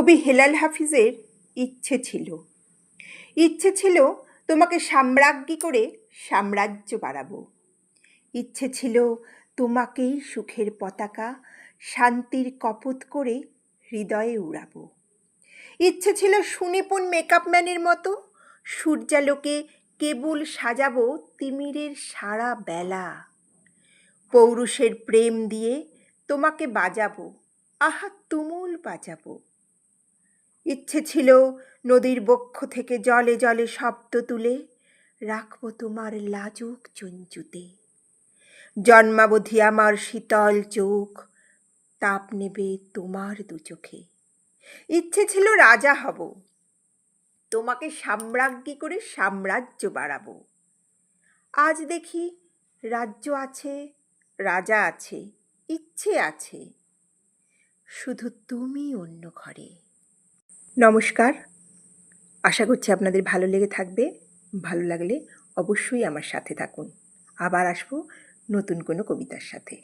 কবি হেলাল হাফিজের ইচ্ছে ছিল। ইচ্ছে ছিল তোমাকে সাম্রাজ্ঞী করে সাম্রাজ্য বাড়াবো। ইচ্ছে ছিল তোমাকেই সুখের পতাকা, শান্তির কপত করে হৃদয়ে উড়াবো। ইচ্ছে ছিল সুনিপুণ মেকআপ ম্যানের মতো সূর্যালোকে কেবল সাজাবো তিমিরের সারা বেলা। পৌরুষের প্রেম দিয়ে তোমাকে বাজাবো, আহা তুমুল বাজাবো। ইচ্ছে ছিল নদীর বক্ষ থেকে জলে জলে শব্দ তুলে রাখব তোমার লাজুক চঞ্চুতে জন্মাবধি আমার শীতল চোখ, তাপ নেবে তোমার দু চোখে। ইচ্ছে ছিল রাজা হব, তোমাকে সাম্রাজ্ঞী করে সাম্রাজ্য বাড়াবো। আজ দেখি রাজ্য আছে, রাজা আছে, ইচ্ছে আছে। শুধু তুমি অন্য ঘরে। নমস্কার। আশা করছি আপনাদের ভালো লেগে থাকবে। ভালো লাগলে অবশ্যই আমার সাথে থাকুন। আবার আসব নতুন কোনো কবিতার সাথে।